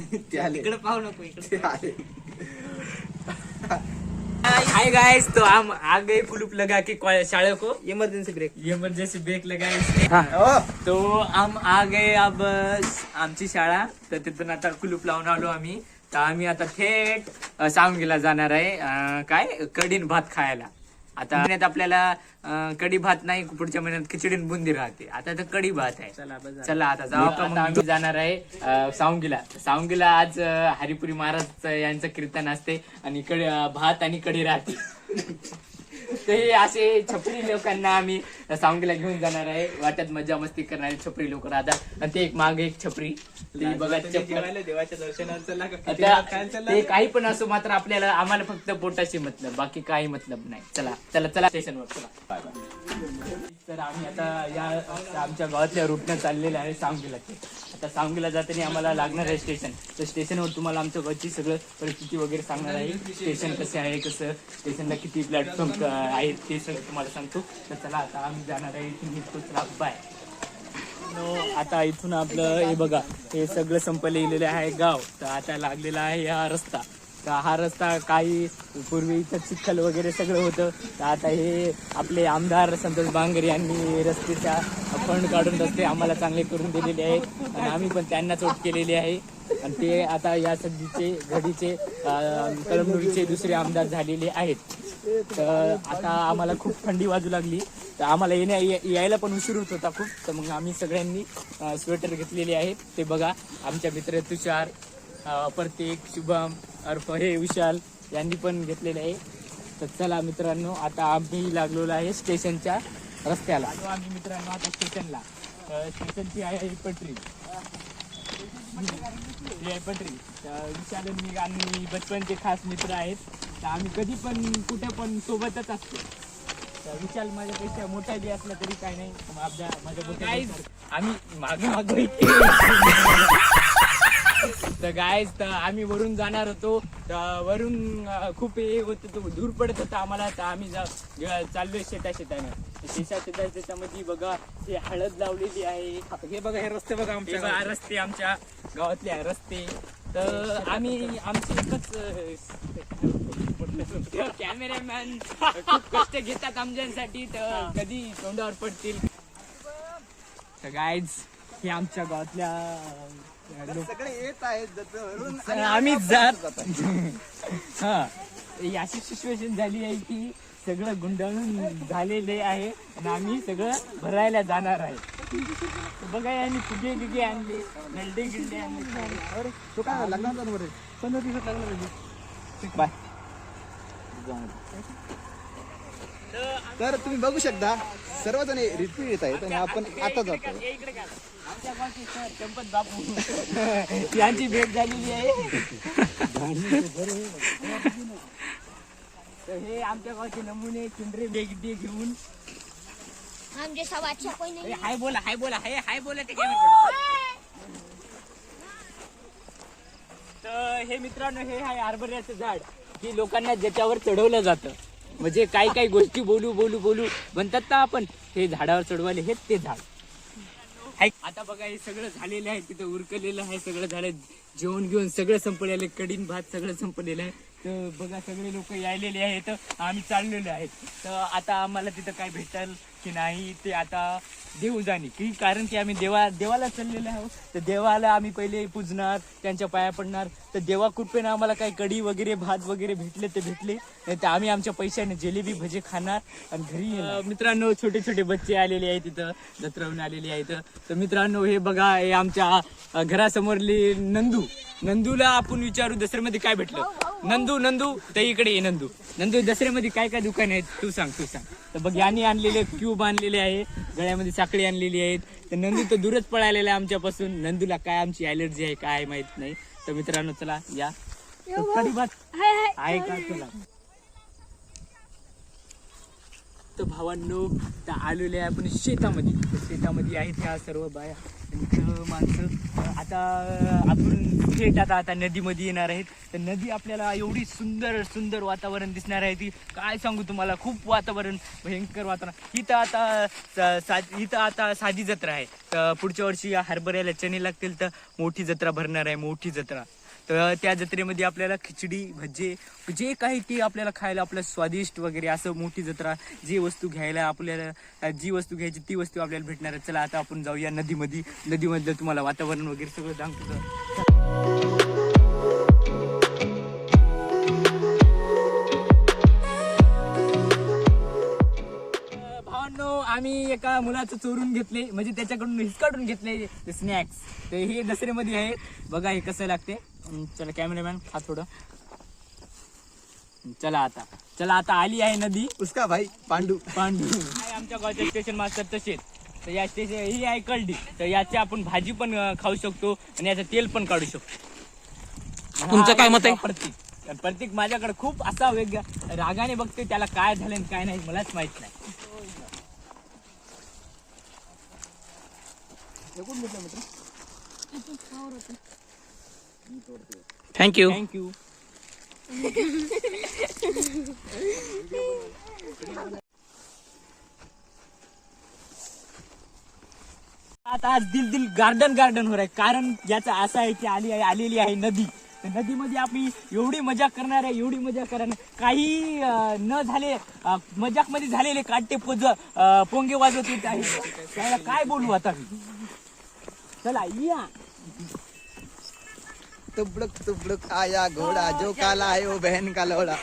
ते आले. इकडे पाहू नको इकडे ते आले. हाय गाइस तो हम आ गए कुलूप लगा के शाळे को. इमर्जन्सी ब्रेक इमर्जन्सी ब्रेक लगाए हो तो हम आ गए अब आमची शाळा. तर तिथून आता कुलूप लावून आलो आम्ही. तर आम्ही आता थेट सावंगीला जाणार आहे. काय? कढीन भात खायला. आता महिन्यात आपल्याला अ, कढी भात नाही पुढच्या महिन्यात खिचडीन बुंदी राहते. आता तर कढी भात आहे. चला आता जाऊ का मग? आम्ही जाणार आहे अ, सावंगीला. सावंगीला आज अ, हरिपुरी महाराज यांचं कीर्तन असते आणि कढी अ, भात आणि कढी राहते. ते असे छपरी लोकांना आम्ही सावंगीला घेऊन जाणार आहे. वाट्यात मजा मस्ती करणारे छपरी लोक राहतात. आणि ते एक मागे एक छपरी. ते बघा चप्पल देवाच्या दर्शनाला ते काही पण असो मात्र आपल्याला आम्हाला फक्त पोटाशी मतलब बाकी काही मतलब नाही. चला चला चला स्टेशनवर चला. तर आम्ही आता या आमच्या गावातल्या रूटनं चाललेलं आहे सावंगीला. ते आता सावंगीला जाताना आम्हाला लागणार आहे स्टेशन तर स्टेशनवर तुम्हाला आमच्या घरची सगळं परिस्थिती वगैरे सांगणार आहे. स्टेशन कसे आहे कसं? स्टेशनला किती प्लॅटफॉर्म आहेत ते सगळं तुम्हाला सांगतो. तर चला आता आम्ही जाणार आहे इथून निघतो बाय आता इथून आपलं हे बघा हे सगळं संपलेलं आहे गाव. तर आता लागलेला आहे हा रस्ता. तर हा रस्ता काही पूर्वी इथं चिखल वगैरे सगळं होतं. तर आता हे आपले आमदार संतोष बांगर यांनी रस्त्याच्या फंड काढून रस्ते आम्हाला चांगले करून दिलेले आहेत. आणि आम्ही पण त्यांना चोट केलेली आहे. आणि ते आता या सध्याचे घडीचे अं, कळमनुरीचे दुसरे आमदार झालेले आहेत. तर आता आम्हाला खूप थंडी वाजू लागली. तर आम्हाला येण्या या- यायला पण उशीर होत होता खूप. तर मग आम्ही सगळ्यांनी स्वेटर घेतलेले आहेत. ते बघा आमच्या मित्र तुषार प्रत्येक शुभम अर्फ हे विशाल यांनी पण घेतलेले आहे. तर चला मित्रांनो आता आम्ही लागलेलो आहे स्टेशनच्या रस्त्याला. आलो आम्ही मित्रांनो आता स्टेशनला. स्टेशनची आहे ही पटरी. ही आहे पटरी. तर विशाल आणि मी आणि बचपनचे खास मित्र आहेत. तर आम्ही कधी पण कुठे पण सोबतच असतो. तर विशाल माझ्यापेक्षा मोठा बी असला तरी काय नाही. माझ्या माझ्या आम्ही मागे मागे तर गायज तर आम्ही वरून जाणार होतो. तर वरून खूप हे होत होतं दूर पडत होतं आम्हाला. तर आम्ही जा चाललोय शेता शेतानं. शेता शेता शेतामध्ये बघा हे हळद लावलेली आहे. हे बघा हे रस्ते बघा आमच्या बघा, रस्ते आमच्या गावातले आहे रस्ते. तर आम्ही आमची एकच कॅमेरामॅन खूप कष्ट घेतात आमच्यासाठी. तर कधी तोंडावर पडतील. तर गायज हे आमच्या गावातल्या सगळे येत आहेत आम्ही जात हा. अशी सिच्युएशन झाली आहे की सगळं गुंडाळून झालेले आहे आणि आम्ही सगळं भरायला जाणार आहे. बघा यांनी फुगे गिगे आणले नलडे गिल्डे आणले. अरे, तो काय पंधरा दिवसात लागणार बाय. तर तुम्ही बघू शकता सर्वजण रिपीट येत आहेत आणि आपण आता जातो हे इकडे का? आमच्या गावचे सर चंपत बापू. यांची भेट झालेली आहे. तर हे आमच्या गावचे नमुने चिंडरे बेगडे घेऊन. हम जैसा बादशाह कोई नहीं. अरे, हाय बोला हाय बोला हाय हाय बोला ते तर हे मित्रांनो हे आहे आरबऱ्याचं झाड. की लोकांना ज्याच्यावर चढवलं जातं. म्हणजे काही काही गोष्टी बोलू बोलू बोलू. म्हणतात ना आपण हे झाडावर चढवायला हेच ते झाड. आता बघा हे सगळं झालेलं आहे. तिथं उरकलेलं आहे सगळं झालं जेवण घेऊन सगळं संपलेलं आहे. कडीन भात सगळं संपलेलं आहे. तर बघा सगळे लोक यायलेले आहेत. आम्ही चाललेलो आहेत तर आता आम्हाला तिथं काय भेटेल? की नाही ते आता देऊ जाणे. की कारण की आम्ही देवा देवाला चाललेले आहोत. तर देवाला आम्ही पहिले पूजणार त्यांच्या पाया पडणार. तर देवा कृपेनं आम्हाला काही कढी वगैरे भात वगैरे भेटले ते भेटले. नाही तर आम्ही आमच्या पैशाने जिलेबी भजे खाणार आणि घरी मित्रांनो छोटे छोटे बच्चे आलेले आहेत तिथं जत्रवून आलेले आहेत. तर मित्रांनो हे बघा हे आमच्या घरासमोरले घरासमोरली नंदू. नंदूला आपण विचारू दसऱ्यामध्ये काय भेटलं? नंदू नंदू तर इकडे ये नंदू. नंदू दसऱ्यामध्ये काय काय दुकान आहेत? तू सांग तू सांग. तर बघ यांनी आणलेले क्यूब आणलेले आहे गळ्यामध्ये साखळी आणलेली आहेत. तर नंदू तर दूरच पळालेला आहे आमच्यापासून. नंदूला काय आमची अलर्जी आहे काय माहीत नाही. तर मित्रांनो चला या. आहे का तुला? तर भावांनो तर आलेले आहे आपण शेतामध्ये. तर शेतामध्ये आहेत ह्या सर्व बाया. आणि माणसं. आता आपण थेट आता आता नदीमध्ये येणार आहेत. तर नदी आपल्याला एवढी सुंदर सुंदर वातावरण दिसणार आहे ती. काय सांगू तुम्हाला? खूप वातावरण भयंकर वातावरण. इथं आता सा- इथं आता साधी जत्रा आहे. तर पुढच्या वर्षी या हरभऱ्याला चणे लागतील तर मोठी जत्रा भरणार आहे. मोठी जत्रा. तर त्या जत्रेमध्ये आपल्याला खिचडी भजे जे काही ते आपल्याला खायला आपलं स्वादिष्ट वगैरे असं मोठी जत्रा जी वस्तू घ्यायला आपल्याला जी वस्तू घ्यायची ती वस्तू आपल्याला भेटणार आहे. चला आता आपण जाऊया नदीमध्ये. नदीमधलं तुम्हाला वातावरण वगैरे सगळं सांगतो आम्ही एका मुलाचं चोरून घेतले. म्हणजे त्याच्याकडून हिसकाडून घेतले स्नॅक्स. तर हे दसऱ्यामध्ये आहेत. बघा हे कसं लागते. चला कॅमेरामॅन हा थोडं. चला आता. चला आता आली आहे नदी. उसका भाई पांडू. पांडू. आहे आमच्या गावचे स्टेशन मास्टर तसेच तर या स्टेशन ही आहे कळडी. तर याची आपण भाजी पण अं, खाऊ शकतो आणि याचं तेल पण काढू शकतो. तुमचं काय मत आहे? प्रतीक. तर प्रतीक माझ्याकडे खूप असा वेग रागाने बघते त्याला काय झालं आणि काय नाही मलाच माहीत नाही. थँक्यू थँक्यू आता आज दिल दिल गार्डन गार्डन हो. आहे कारण याचं असं आहे की आली आहे आलेली आहे नदी. तर नदीमध्ये आपली एवढी मजा करणार आहे एवढी मजा करणार. काही अं, न झाले मजाकमध्ये झालेले काटे पोज अं, पोंगे वाजवत येत आहे त्याला काय बोलू आता? मी? चला या. तुबड़क तुबड़क आया घोड़ा जो काला है वो बहन का लोड़ा।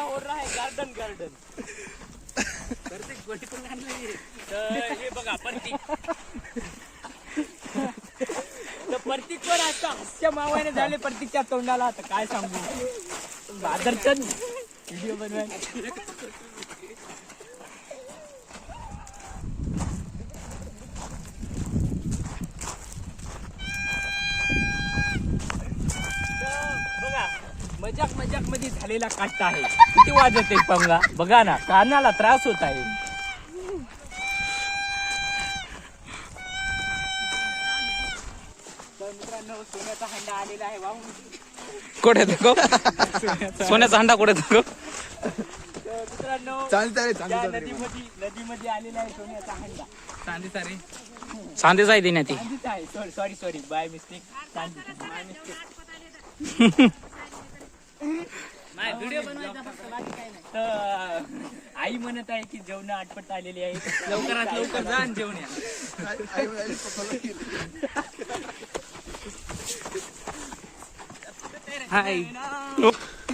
हो? रहा है गार्डन गार्डन। हे बघा प्रतीक तर प्रतीक पण आता हास्य मावाने झाले प्रतीकच्या तोंडाला. आता काय सांगू? बादरचंद. व्हिडिओ बनवाय बघा मजाक मजाकमध्ये झालेला काटा आहे. किती वाजत आहे पंगा? बघा ना कानाला त्रास होत आहे. तर मित्रांनो सोन्याचा हंडा आलेला आहे. वाहून कुठे दाखव सोन्याचा हंडा कुठे तर मित्रांनो नदीमध्ये नदीमध्ये आलेला आहे सोन्याचा हंडा. चांदी चांदीच देण्यात आहे. Sorry sorry sorry by mistake चांदी. बाय मिस्टेक व्हिडिओ बनवायचा फक्त बाकी काही नाही. तर आई म्हणत आहे की जेवण आटपट आलेली आहे. लवकरात लवकर जा आणि जेवण या. हाय.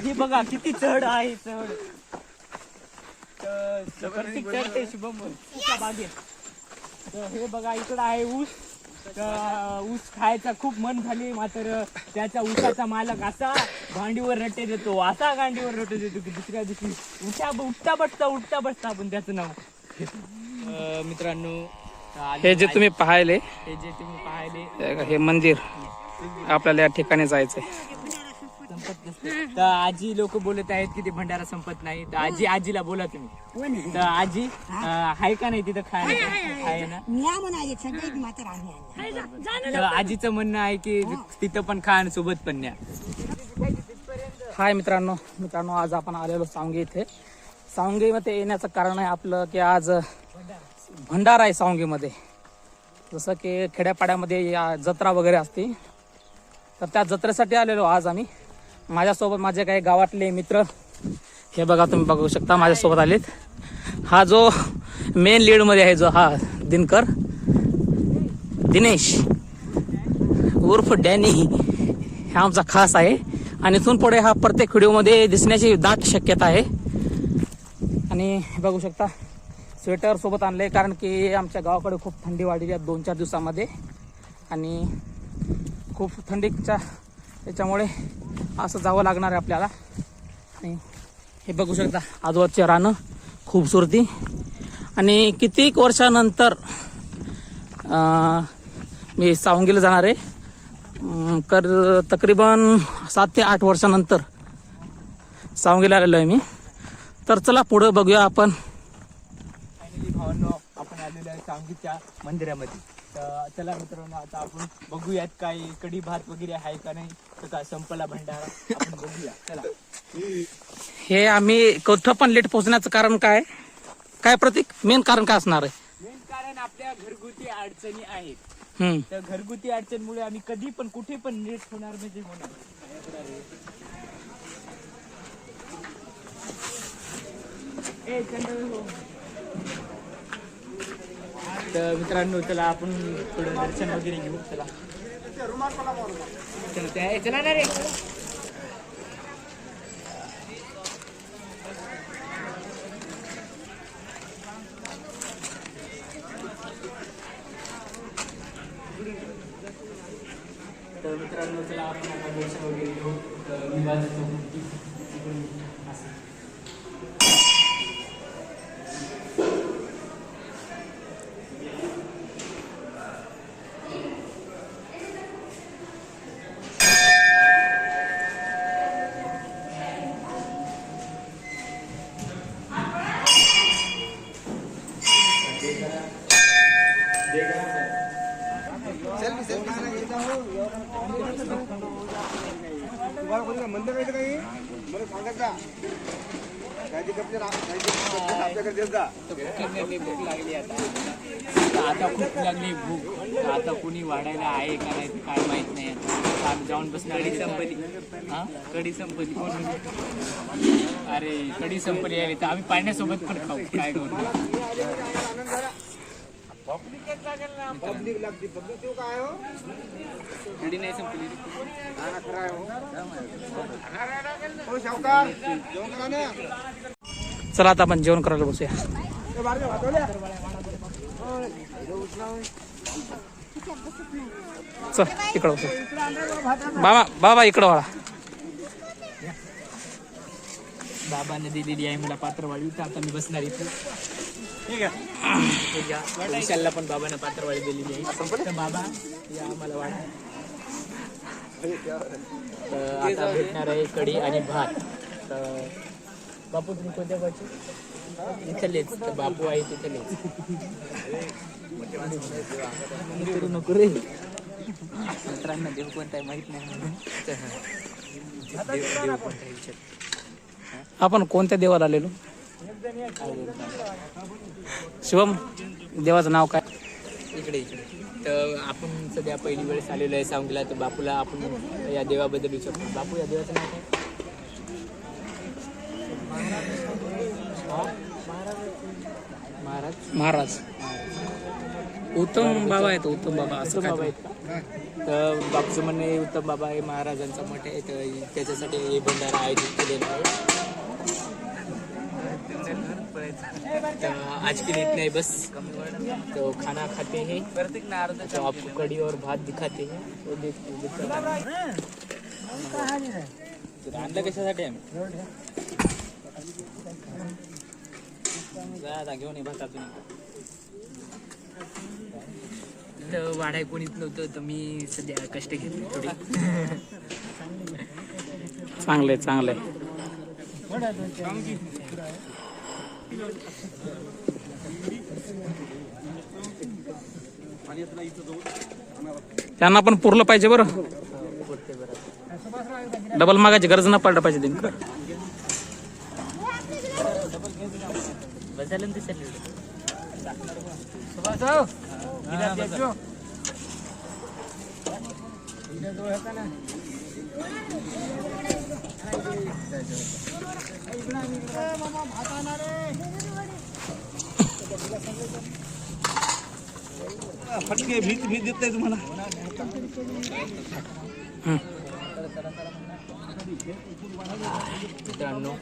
हे बघा किती चढ आहे चढ. तर प्रत्येक चढते शुभम एका बागेत तर हे बघा इकडं आहे ऊस. तर ऊस खायचा खूप मन झाली मात्र त्याच्या ऊसाचा मालक असा भांडीवर रटे देतो असा गांडीवर रटे देतो की दुसऱ्या दिवशी उठा उठता बसता उठता बसता आपण त्याचं नाव. अं, मित्रांनो हे जे तुम्ही पाहिले हे जे तुम्ही पाहिले हे मंदिर आपल्याला या ठिकाणी जायचंय. संपत नसते. तर आजी लोक बोलत आहेत की ते भंडारा संपत नाही. तर आजी आजीला बोला तुम्ही. तर आजी आहे का नाही तिथं खायला? आहे ना. तर आजीचं म्हणणं आहे की तिथं पण खा आणि सोबत पण न्या. हाय मित्रांनो. मित्रांनो आज आपण आलेलो सावंगी इथे. सावंगीमध्ये येण्याचं कारण आहे आपलं की आज भंडारा आहे सावंगीमध्ये. जसं की खेड्यापाड्यामध्ये या जत्रा वगैरे असते. तर त्या जत्रेसाठी आलेलो आज आम्ही. माझ्यासोबत माझे काही गावातले मित्र हे बघा तुम्ही बघू शकता माझ्यासोबत आलेत. हा जो मेन लीडमध्ये आहे जो हा दिनकर दिनेश. उर्फ डॅनी हा आमचा खास आहे. आणि इथून पुढे हा प्रत्येक व्हिडिओमध्ये दिसण्याची दाट शक्यता आहे. आणि हे बघू शकता स्वेटर सोबत आणले कारण की आमच्या गावाकडे खूप थंडी वाढलेली आहे दोन चार दिवसामध्ये. आणि खूप थंडीच्या त्याच्यामुळे असं जावं लागणार आहे आपल्याला. आणि हे बघू शकता आजूबाजूचे रानं खूपसुरती आणि कितीक वर्षानंतर मी सावंगीला जाणार आहे. कर तकरीबन सात ते आठ वर्षानंतर सावंगीला आलेलो आहे मी. तर चला पुढं बघूया आपण. फायनली भावांनो आपण आलेलो आहे सावंगीच्या मंदिरामध्ये. तर चला मित्रांनो आता आपण बघूयात काय कढी भात वगैरे आहे का नाही. तर का संपला भंडारा? आपण बघूया. चला. हे आम्ही कवठं पण लेट पोहोचण्याचं कारण काय? काय प्रतीक? मेन कारण काय असणार आहे? मेन कारण आपल्या घरगुती अडचणी आहेत. हम्म. तर घरगुती अडचणमुळे आम्ही कधी पण कुठे पण लेट होणार म्हणजे होणार. ए, चंद्र हो. तर मित्रांनो चला आपण थोडं दर्शन वगैरे घेऊ चला. चला त्या- चला ना रे. तर मित्रांनो चला आपण आता दर्शन वगैरे घेऊ. तर तुम्हाला कोणी काय काही? मला सांगत का काळजी करते ना आपल्याकडे देत जा. भूक लागली आता. आता- खूप लागली भूक. आता कोणी वाढायला आहे का नाही ते काय माहीत नाही आता. जाऊन बसणार कडी संपली. हा? कडी संपली. कोण? अरे कडी संपली आहे तर आम्ही पाण्यासोबत पण खाऊ. काय करू? पब्लिक लागते. पब्लिक काय हो? कडी नाही संपली. हा खरं आहे. हो हो जेवण करा ना. चला आता आपण जेवण करायला बसूया. चल इकडं बसू. बाबा बाबा इकडं वाळा. बाबाने दिलेली आहे मला पात्रवाडी तर आता मी बसणार इथे. विशालला पण बाबाने पात्रवाडी दिलेली आहे. तर बाबा या आम्हाला वाढ. आता भेटणार आहे कढी आणि भात. तर बापू तुम्ही कोणत्या गावचे इथलेच. तर बापू आहे तिथलेच. करू नको रे. मित्रांना देव कोणता आहे माहीत नाही म्हणून. देव कोणता आपण कोणत्या देवाला आलेलो? शिवम देवाचं नाव काय? इकडे इकडे. तर आपण सध्या पहिली वेळेस आलेलो आहे सांगलीला तर बापूला आपण या देवाबद्दल विचारतो. बापू या देवाचं नाव काय? महाराज. महाराज. उत्तम बाबा आहेत उत्तम बाबा असं उत्तम बाबा काय आहेत का? तर बापूचं म्हणणं उत्तम बाबा हे महाराजांचा मठ आहे. तर त्याच्यासाठी हे भंडारा आयोजित केलेला आहे. तो आज के लिए इतना ही बस। तो खाना खाते हैं। तो आपको कड़ी और भात दिखाते हैं। तो देखते आणलं कशासाठी आम्ही घेऊन ये भात अजून तर वाढाय कोणीच नव्हतं तर मी सध्या कष्ट घेतले थोडे. चांगले चांगले. त्यांना पण पुरलं पाहिजे बरं. डबल मागायची गरज न पडलं पाहिजे त्यांनी फटके भीत भीत देत नाही तुम्हाला? मित्रांनो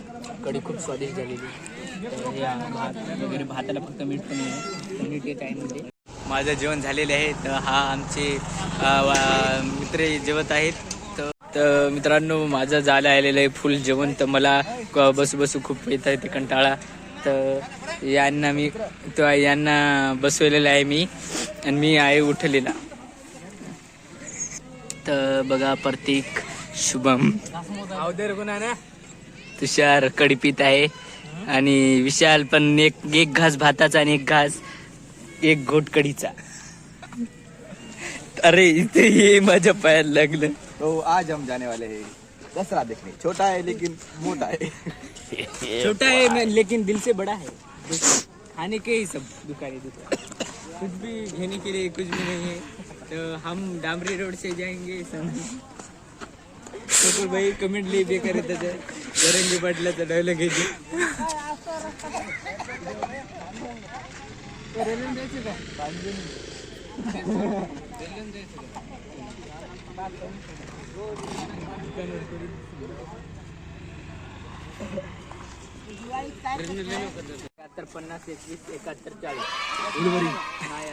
कढी खूप स्वादिष्ट झालेली या भात वगैरे भाताला फक्त मीठ पण आहे. तर मीठ येत आहे मध्ये माझं जेवण झालेलं आहे. तर हा आमचे मित्र जेवत आहेत. तर- मित्रांनो माझं झालं आलेलं आहे फुल जेवण. तर मला बसू बसू खूप येत आहे ते कंटाळा. तर यांना मी तर यांना बसवलेलं आहे मी. आणि मी आहे उठलेला. तर बघा प्रतीक शुभम. तुषार कडपीत आहे. आणि विशाल पण एक एक घास भाताचा आणि एक घास एक घोट कडीचा अरे इथे हे माझ्या पायाला लागलं. तो आज हम जाने वाले हैं। दसरा देखने। छोटा है लेकिन मोटा है। छोटा है मैं- लेकिन दिल से बड़ा है। खाने के ही सब दुकानें दुकान कुछ भी घेने के लिए कुछ भी नहीं है। तो हम डामरी रोड से जाएंगे। सकुल भाई कमेंट लिहि बेकार आहे त्याचं गरंगी पाटलाचं डायलॉग घ्यायचे पन्नास एकवीस एकाहत्तर चाळीस. नाही